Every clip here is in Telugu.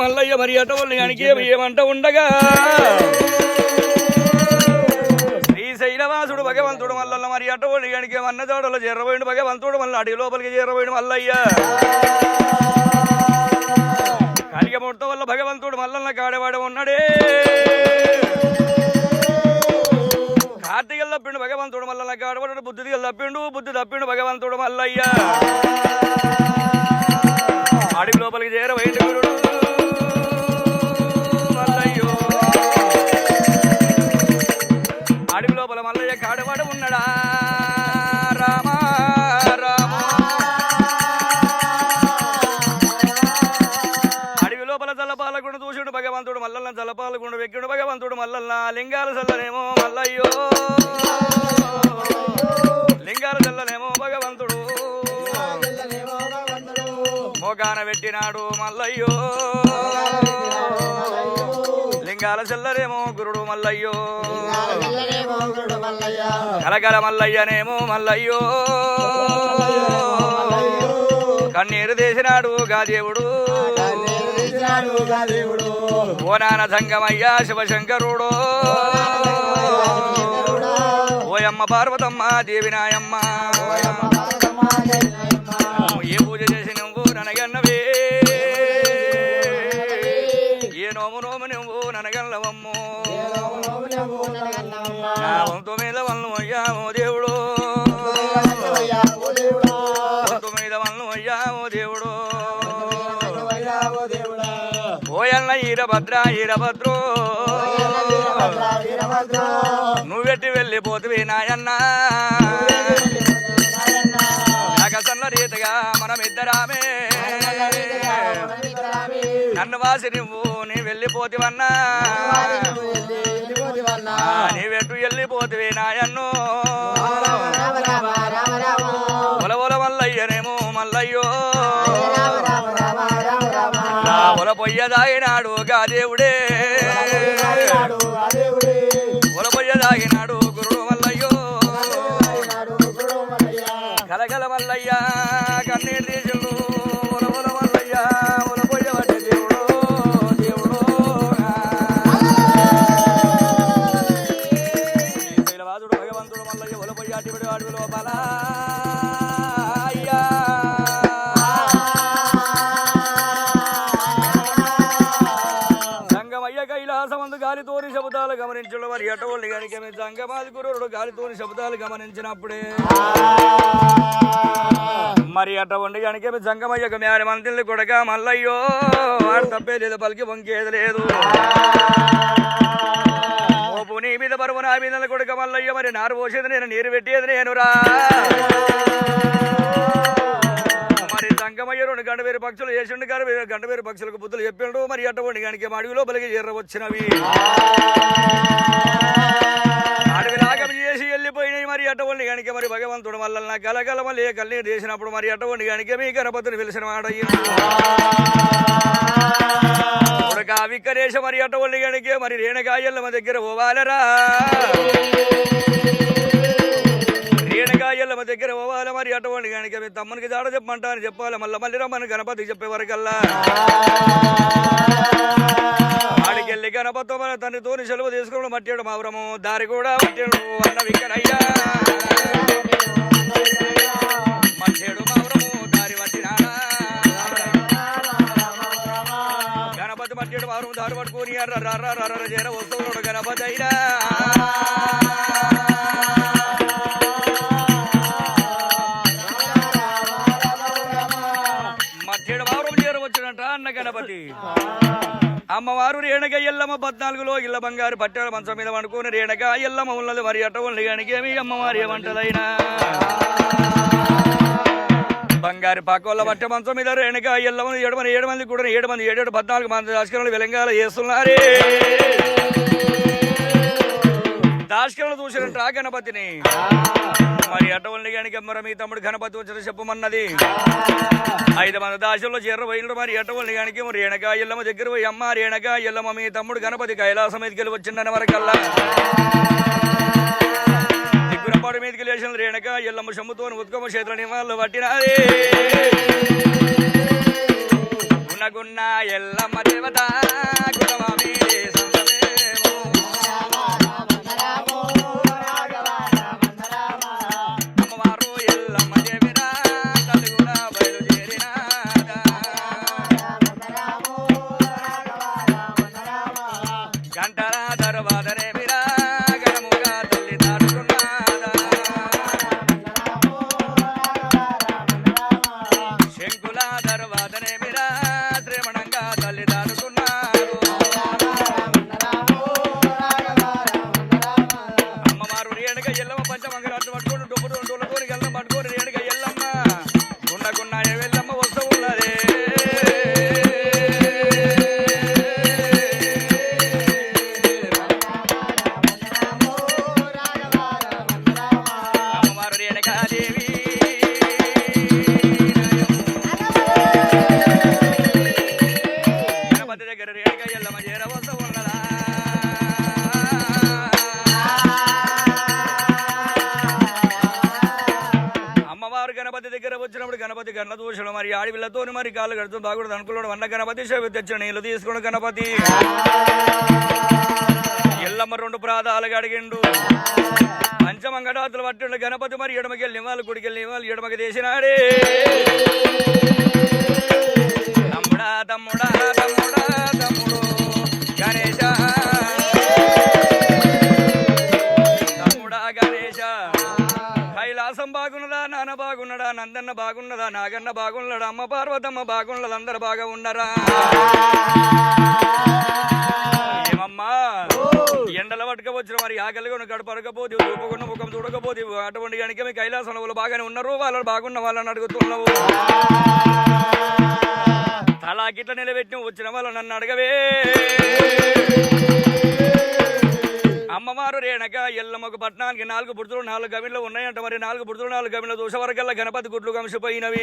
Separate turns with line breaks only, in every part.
మల్లయ్య మరి అటవల్ని గనికి ఏమంట ఉండగా? శ్రీశైలవాసుడు భగవంతుడు మల్లన్న మరి అటవల్ని గనికి అన్నదాడలో చేరబోయిన భగవంతుడు మళ్ళీ అడిగి లోపలికి చేరబోయిన మల్లయ్య. కలిగ ముడత వల్ల భగవంతుడు మల్లన్న కాడవాడు ఉన్నాడే. కార్తీకలు తప్పిండు భగవంతుడు మల్లన్న కాడవాడు బుద్ధి తప్పిండు బుద్ధి తప్పిండు భగవంతుడు మల్లయ్య. అడవి లోపలికి చేరబోయిండు గురుడు. అడవి లోపల మల్లయ్య కాడవాడు ఉన్నాడా? రామా రామా. అడవి లోపల జలపాలగుండ దూషుడు భగవంతుడు మల్లన్న జలపాలకుండా వెక్కిడు భగవంతుడు మల్లన్న లింగాల చల్లనేమో మల్లయ్యో. లింగాల చల్లనేమో భగవంతుడు. మోగాన పెట్టినాడు మల్లయ్యో. లింగాల చల్లనేమో గురుడు మల్లయ్యో. కలకల మల్లయ్యనేమో మల్లయ్యో. కన్నీరు తీసినాడు గాదేవుడు ఓ నాన్న సంగమయ్యా శివశంకరుడు. ఓయమ్మ పార్వతమ్మ దేవినాయమ్మ ఓయన్న ఈరభద్ర ఈరభద్రో నువ్వెట్టి వెళ్ళిపోతువి నాయన్న. నాగసన్న రీతిగా మనమిద్దరామే. నన్ను వాసి నువ్వు నీ వెళ్ళిపోతివన్నా. నీవెట్టు వెళ్ళిపోతువి నాయన్ను. ఒల పొయ్య దాగినాడు గా దేవుడే. ఒల పొయ్య దాగినాడు గురుడు మల్లయ్యో. కలగల మల్లయ్య కన్నీరు తీసిండు. శబ్దాలు గమనించుడు మరి ఎటవల్లి గనిక జంగమాది గురుడు గాలితోని శబ్దాలు గమనించినప్పుడే. మరి అట వండి కనుక ఒక మేర మంత్రులు కొడక మల్లయ్యో వాడు తప్పే లేదు పలికి వంకేది లేదు. ఓపు నీ మీద పరువు నా మీద కొడక మల్లయ్య మరి నారు పోసేది నేను నీరు పెట్టేది నేనురా మరి సంగమయ్య రెండు గంట వేరు పక్షులు చేసిండు గారు గంట వేరు పక్షులకు బుద్ధులు చెప్పిండు మరి అటువంటి గనికి అడవిలో బలికి ఎర్ర వచ్చినవి. అడవి లాగం చేసి వెళ్ళిపోయినాయి మరి అటువంటి గనిక. మరి భగవంతుడు వల్ల నా గలగల మళ్ళీ కళ్ళీ చేసినప్పుడు మరి అటువంటి గనిక మీ గణపతిని పిలిచిన మాట కొడుక మరి అటువంటి గనికే. మరి రేణకాయల మా దగ్గర పోవాలరా. రేణగాయల్ల మా దగ్గర పోవాలి మరి అటువంటి కనుక మీ తమ్మునికి జాడ చెప్పమంటా అని చెప్పాలి మళ్ళీ మళ్ళీ రమ్మని గణపతి చెప్పే వరకల్లా ఆడికెళ్ళి గణపతి మన తండ్రితోని సెలవు తీసుకోవడం మట్టాడు మా వ్రము దారి కూడా మట్టాడు అన్న విక్కరయ్యా మట్టాడు మావరము దారి పట్టినాడా గణపతి మట్టాడు మావరము దారి పట్టుకొని ఎర్ర రర్ర రర్ర చేర వస్తూ గణపతి అయినా గణపతి. అమ్మవారు రేణగ ఎల్లమ్మ పద్నాలుగులో ఇళ్ళ బంగారు పట్టాల మంచం మీద వండుకొని రేణగ ఎల్లమ్మ ఉన్నది. మరి అట్ట ఉండి కానీ అమ్మవారు ఏమంటదైనా బంగారు పాకోళ్ళ బట్ట మంచం మీద రేణగ ఎల్లమ్మ ఏడు మంది ఏడు మంది కూడా ఏడు మంది ఏడేడు పద్నాలుగు మంది రాజకీయాలు వెలంగాల చేస్తున్నారే. దాష్కరణలు చూసినట్టు ఆ గణపతిని? మరి అటువంటి గనుక మరి మీ తమ్ముడు గణపతి వచ్చిన చెప్పమన్నది. ఐదు మంది దాసుల్లో చేర వైలు మరి అటువంటి గనికి మరి రేణక ఎల్లమ్మ దగ్గర పోయి అమ్మ రేణకా ఎల్లమ్మ మీ తమ్ముడు గణపతి కైలాసం మీదకి వెళ్ళి వచ్చిండని వరకల్లా దిగ్గురపాడు మీదకి లేచిన రేణక ఎల్లమ్మ సొమ్ముతో ఉత్కమ క్షేత్ర వాళ్ళు పట్టినారే గుణగున్న ఎల్లమ్మ దేవత గుణమామి శంకుల కన్న దూషణ మరి ఆడవిళ్ళతో మరి కాళ్ళు కడుతూ బాగుడు అనుకున్నాడు అన్న గణపతి సేవ తెచ్చిన నీళ్ళు తీసుకున్న గణపతి. ఎల్లమ్మ రెండు ప్రాదాలు అడిగిండు పంచమంగటాతులు పట్టిండు గణపతి మరి ఎడమకి వెళ్ళి వాళ్ళు గుడికి వెళ్ళి వాళ్ళు ఎడమకి తీసినాడే. తమ్ముడా తమ్ముడా తమ్ముడా తమ్ముడు. బాగున్నడా? నందన్న బాగున్నదా? నాగన్న బాగున్నడా? అమ్మ పార్వతమ్మ బాగున్నదా? అందరు బాగా ఉన్నరా? ఏమమ్మా? ఎండల పట్టుకపోవచ్చిన మరి ఆకలిగా గడపడకపోతే ఊపకుండా ముఖం చూడకపోతే అటువంటి కనుక మీ కైలాసంలో వాళ్ళు బాగానే ఉన్నారు? వాళ్ళు బాగున్న వాళ్ళని అడుగుతున్నావు? తలాకిట్ల నిలబెట్టిన వచ్చిన వాళ్ళు నన్ను అడగవే. అమ్మవారు రేణక ఎల్లమ్మకు పట్టణానికి నాలుగు బుడుతులు నాలుగు గవిలో ఉన్నాయంట మరి. నాలుగు బుడుతులు నాలుగు గవిలో దూసవరకల్లా గణపతి గుడ్లు కంసిపోయినవి.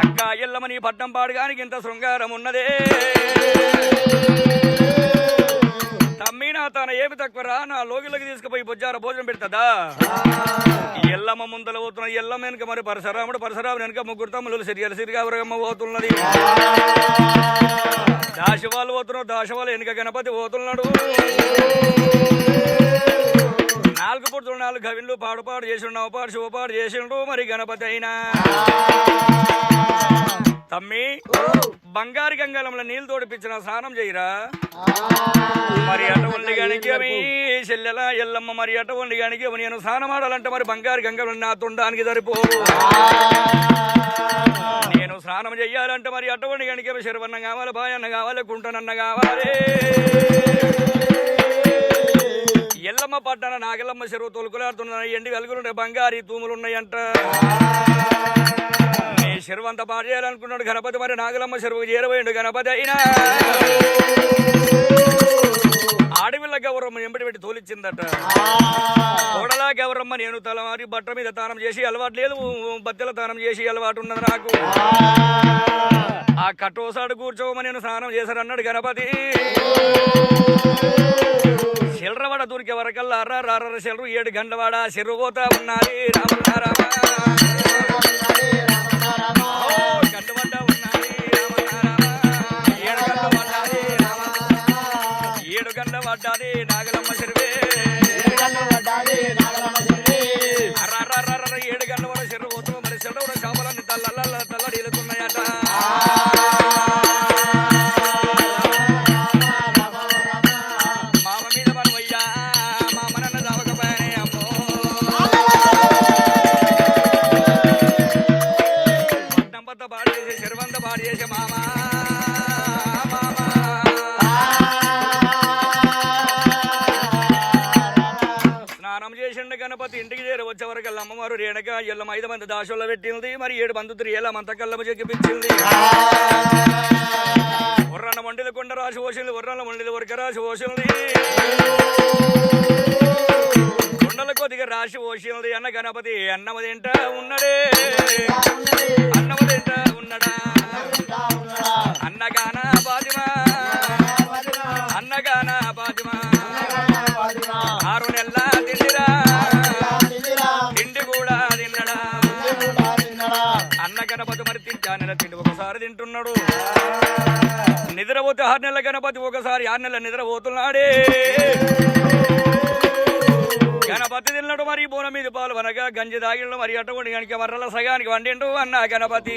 అక్క ఎల్లమ్మ నీ పట్నం పాడగానికి ఇంత శృంగారం ఉన్నదే. తమ్మినా తన ఏమి తక్కువరా నా లోగిలోకి తీసుకుపోయి బొజ్జార భోజనం పెడతదా? ఎల్లమ్మ ముందల పోతున్న ఎల్లమ్మ వెనుక మరి పరశురాముడు పరశురాముడు వెనుక ముగ్గురు తమ్ములు సిరియలు సిరిగా వరగమ్మ పోతున్నది. దాశవాళ్ళు పోతున్నావు దాశవాళ్ళు వెనుక గణపతి పోతున్నాడు. నాలుగు పుట్టులు నాలుగు గవిన్లు పాడు పాడు చేసిండు నవపాడు శివపాడు చేసిండు మరి గణపతి అయినా. తమ్మి బంగారు గంగాలంలో నీళ్ళు తోడిపించిన స్నానం చేయరా? మరి అటువంటి గనికి మీ చెల్లెల ఎల్లమ్మ మరి అటువంటి కానీ నేను స్నానం ఆడాలంటే మరి బంగారు గంగలు నా తుండానికి సరిపోవు. స్నానం చెయ్యాలంటే మరి అటువంటి గనికి శరవన్న కావాలి బాయన్న కావాలి కుంటనన్న కావాలి. ఎల్లమ్మ పట్టణ నాగలమ్మ చెరువు తొలుకులాడుతున్నాయి ఎండి వెలుగులున్నాయి బంగారి తూములు ఉన్నాయంట. నీ చెరువు అంత పాడేయాలనుకున్నాడు గణపతి మరి నాగలమ్మ చెరువు చేరబోయిండు గణపతి అయినా. ఆడవిల్ల గౌరమ్మ ఎంబడి పెట్టి తోలిచ్చిందట. కోడలా గౌరమ్మ నేను తలమారి బట్ట మీద తానం చేసి అలవాటు లేదు బత్తెల తానం చేసి అలవాటు ఉన్నది నాకు. ఆ. కట్టోసాడు కూర్చోమని నేను స్నానం చేశారన్నాడు గణపతి. చిల్లరవాడ దూరికే వరకల్లా అర్ర రర్ర చెల్లరు ఏడు గంటవాడ చెరువు పోతా ఉన్నది. రామన్న ఏడు నాగలమ్మ చెరువే. అర్ర వారు రేణగా ఎల్లం ఐదు మంది దాసుల్లో పెట్టింది. మరి ఏడు మంది త్రియేళ్ళ మంత కళ్ళము చెక్కిపించింది ఉర్రన్న మండిల కొండ రాసి పోసింది. ఉర్రన్న మండిల వరకు రాసి పోసింది. కొండల కొద్దిగా రాసి పోసింది. అన్న గణపతి అన్నమ తింటా ఉన్నడే. నిద్రపోతే ఆరు నెలల గణపతి ఒకసారి ఆరు నెలల నిద్రపోతున్నాడే. గణపతి తిన్నట్టు మరి బోన మీద పాలు అనగా గంజి దాగిళ్ళు మరి అటువంటి కనుక మర్రల సగానికి వండిండు అన్న గణపతి.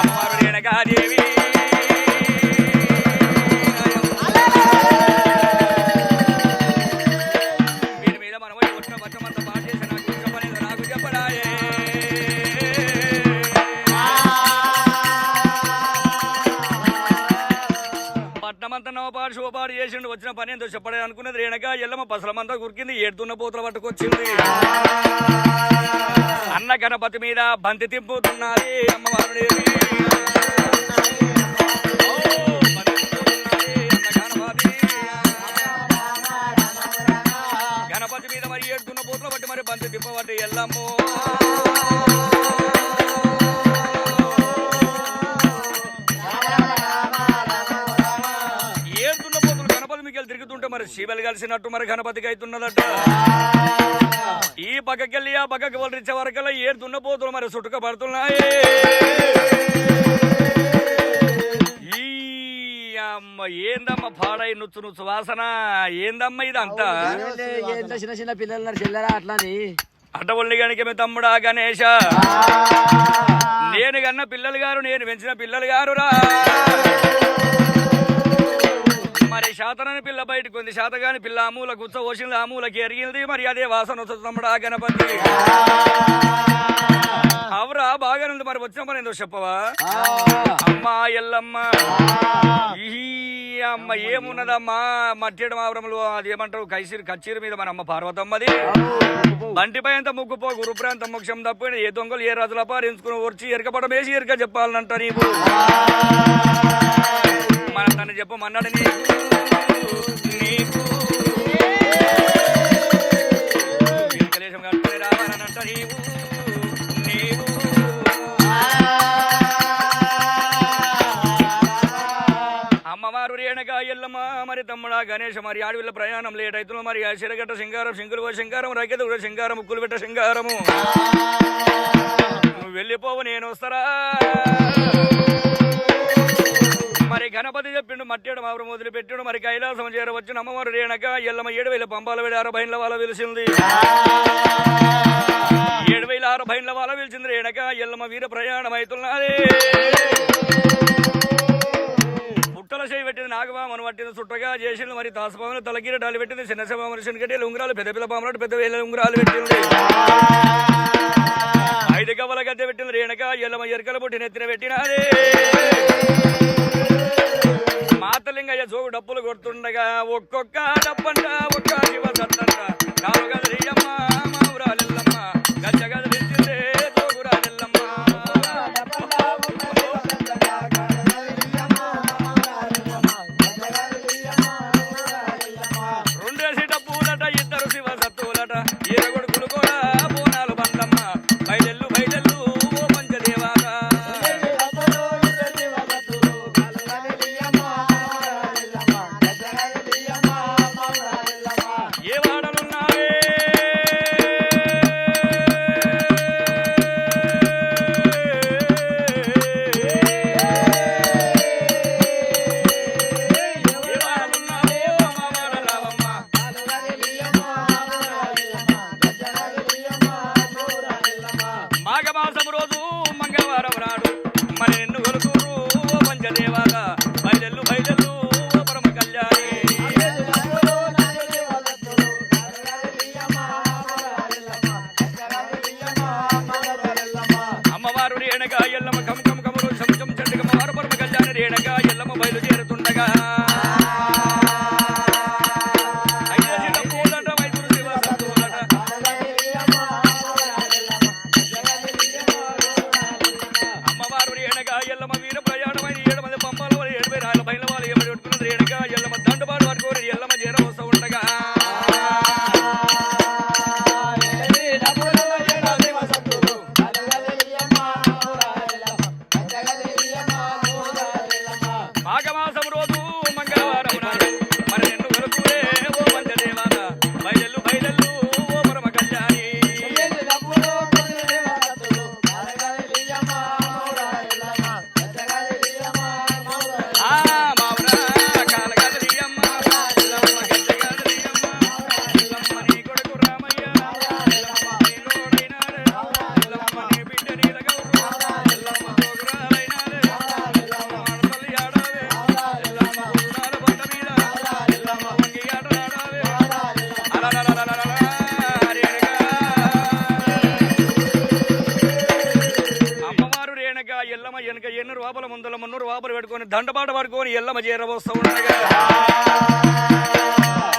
అమ్మవారుడు వెనకాదేవి నేను వచ్చిన చెప్పడే అనుకున్నది రేణక ఎల్లమ్మ పసలమంతా గురికింది ఏడుతున్న పూతలు పట్టుకొచ్చింది అన్న గణపతి మీద బంతి తింపుతున్నది అమ్మవారి గణపతి. మీద మరి ఏడుతున్న పూతలు బట్టి మరి బంతి తిప్పబట్టి ఎల్లమ్మో. తిరుగుతుంటే మరి శివలు కలిసినట్టు మరి గణపతికి అవుతున్నదట. ఈ పక్కకెళ్ళి ఆ పక్కకి ఇచ్చే వరకల్లా ఏడుతున్న పోతులు మరి సుట్టుక పడుతున్నాయి? ఈ అమ్మ ఏందమ్మ పాడై నుచ్చు నుచ్చు వాసన? ఏందమ్మ ఇదంతా?
చిన్న చిన్న పిల్లలు చెల్లరా అట్లా అని
అటవల్లి గనికి మీ తమ్ముడా గణేష నేను కన్న పిల్లలు గారు నేను పెంచిన పిల్లలు గారు రా మరి శాతనని పిల్ల బయటకు ఉంది. శాతగాని పిల్ల అమూల గుచ్చ ఓసింది అమూలకి ఎరిగింది మరి అదే వాసన వస్తుంది తమ్ముడా గణపతి. అవరా బాగానుంది మరి. వచ్చిన పని ఏందో చెప్పవా? అమ్మా ఎల్లమ్మ. అమ్మ ఏమున్నదమ్మా? మట్టేడు మావరంలో అది ఏమంటారు? కైసీరు కచ్చీరు మీద మన అమ్మ పార్వతమ్మది. బంటిపై అంత ముగ్గుపో గురుప్రాంత మోక్షం తప్ప ఏ దొంగలు ఏ రాజులపా ఎంచుకుని వచ్చి ఎరకపడం వేసి ఎరక చెప్పాలంట నీవు. మన తను చెప్పమన్నాడు నీకు వెంకటేశం కట్టుకుని రావాలనంట నీవు. నీవు. అమ్మవారు రేణక ఎల్లమ్మ మరి తమ్ముడా గణేష్ మరి అడవిలో ప్రయాణం లేట్ అవుతున్నా మరి ఆ సిరగట్ట సింగారం సింగులు సింగారం రైతు కూడా సింగారం ముక్కులు పెట్ట సింగారము నువ్వు వెళ్ళిపోవు నేను వస్తారా? మరి గణపతి చెప్పిండు మట్టేడు మావరు మొదలు పెట్టిండు మరి కైలాసం చేరవచ్చు అమ్మవారు రేణక ఎల్లమ్మ ఏడు వేల పంపాల వేడి ఆరు బైన్ల వాళ్ళ పిలిచింది ఏడు వేల ఆరు బైన్ల వాళ్ళ పిలిచింది రేణక ఎల్లమ్మ వీర ప్రయాణం అవుతున్నది పుట్టల చేయి పెట్టింది నాగబామను పట్టింది చుట్టగా చేసింది మరి తాసభామను తలకిరటాలు పెట్టింది చిన్న సభామను కట్టి ఉంగరాలు పెద్ద పెద్ద పామరాడు పెద్ద వేల ఉంగరాలు పెట్టింది. ఐదు గవ్వల గద్దె పెట్టింది రేణక ఎల్లమ్మ ఎరకల పుట్టిన ఎత్తిన పెట్టినది. మాతలింగయ్య జోగు డబ్బులు కొడుతుండగా ఒక్కొక్క డబ్బంట ఒక్క శివ సత్తంట నాలుగు గదిరియమ్మ వారు దండపాట పడుకొని ఎల్లమ్మ చేర ఉండగా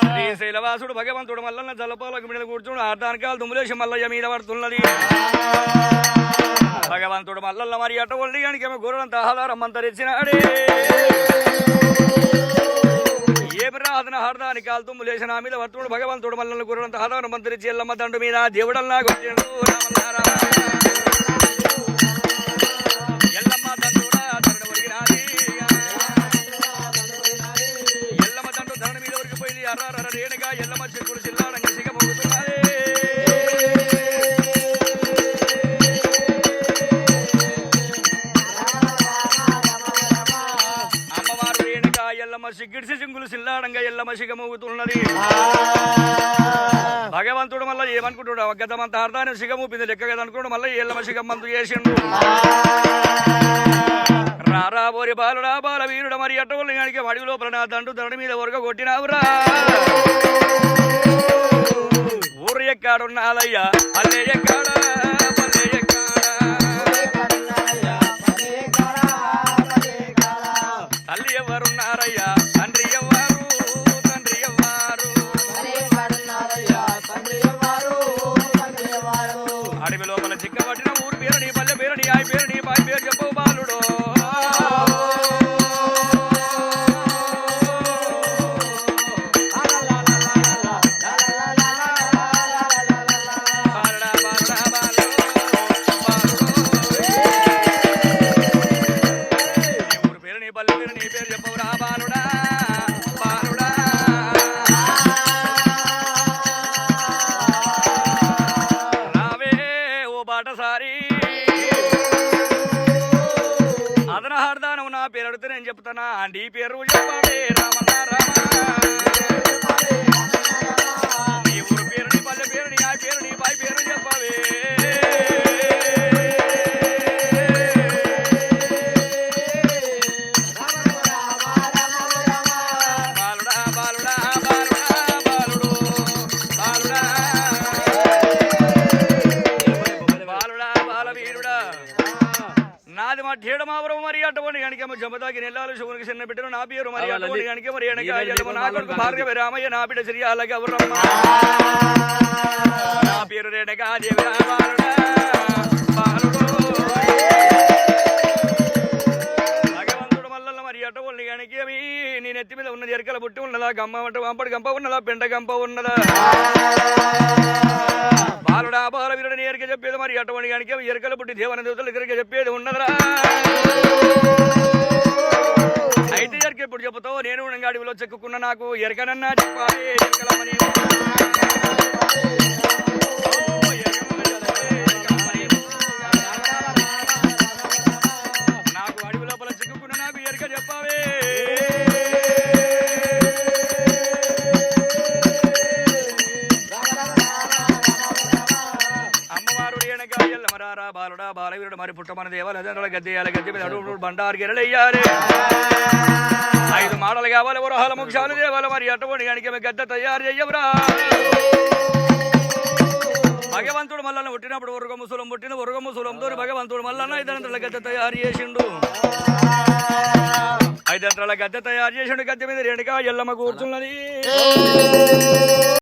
శ్రీశైలవాసుడు భగవంతుడు మల్లన్న జలపాలకు మీద కూర్చుని ఆటానికాలు దుమ్ములేసి మల్లయ్య మీద పడుతున్నది. భగవంతుడు మల్లల్ల మరి అట ఒళ్ళి కానీ గుర్రంత ఆధారం మంతరిచ్చినాడే ఏమి రాధన హార్దాని కాలు తుమ్ము మీద వర్తుడు భగవంతుడు మల్లన్న గుర్రంత తహదారం మంతరించి ఎల్లమ్మ దండు మీద దేవుడల్లా కొట్టిండు రామన్నారా. ఒరిగిపోయింది రేణుగా ఎల్లమ్మ చెక్కుడు చిల్లాడంగా సిగ అమ్మవారు రేణుక ఎల్లమ్మ సిగ్గిడిసి సింగులు సిల్లాడంగా ఎల్లమ్మ సిగ భగవంతుడు మళ్ళీ ఏమనుకుంటున్నాడు గతమంత అర్థాన్ని సిగమూపింది లెక్క కదా అనుకున్నాడు మళ్ళీ ఎల్లమ్మ సిగమ్మంతు చేసిండు రారా బోరి బాలుడా బాల వీరుడ మరి అట్టవల్ని గానికి అడవి లోపల నా దండు దండు మీద ఒరగ కొట్టినావురా. ఊరు ఎక్కాడున్నాదయ్యా అల్లే ఎక్కాడా? తల్లి ఎవరున్నారయ్యా? తండ్రి అడవి లోపల చిక్కబట్టిన ఊరు పేరుని గనిక జమదాకి నెల్లాలు శివునికి చిన్న బిడ్డను నా పేరు మరి అటువంటి గనిక మరి ఎనక నా కొడుకు భార్గవ రామయ్య నా బిడ్డ శ్రీ అలాగే ఎవరమ్మ నా పేరు రేణగా దేవి భగవంతుడు మల్లల్ల మరి అటువంటి గనిక నీ నెత్తి మీద ఉన్నది ఎరకల బుట్టి ఉన్నదా? గమ్మ అంటే వంపడి గంప ఉన్నదా? పెంట గంప ఉన్నదా? బాలుడా బాల వీరుడని ఎరక చెప్పేది మరి అటువంటి కనుక ఎరకల పుట్టి దేవన దేవతలు ఎరక చెప్పేది ఉన్నదరా. అయితే ఎరక ఇప్పుడు చెబుతావు? నేను అడవిలో చెక్కుకున్న నాకు. ఎరకనన్నా చెప్పాలి. ఎరకలమ్మని. నాకు అడవి లోపల చిక్కుకున్న నాకు ఎరక చెప్పావే వీరుడు బాలవీరుడు మరి పుట్టమన దేవాలయ గద్దెయాల గద్దె మీద అడుగు బండారు గిరలయ్యారే ఐదు మాటలు కావాలి వరహాల ముఖ్యాలు దేవాలి. మరి అటువంటి కనుక గద్దె తయారు చెయ్యవరా. భగవంతుడు మల్లన్న పుట్టినప్పుడు ఉరగ ముసులం పుట్టిన ఉరగ ముసులంతో భగవంతుడు మల్లన్న ఐదంతల గద్దె తయారు చేసిండు. ఐదంతల గద్దె తయారు చేసిండు. గద్దె మీద రెండుగా ఎల్లమ్మ కూర్చున్నది.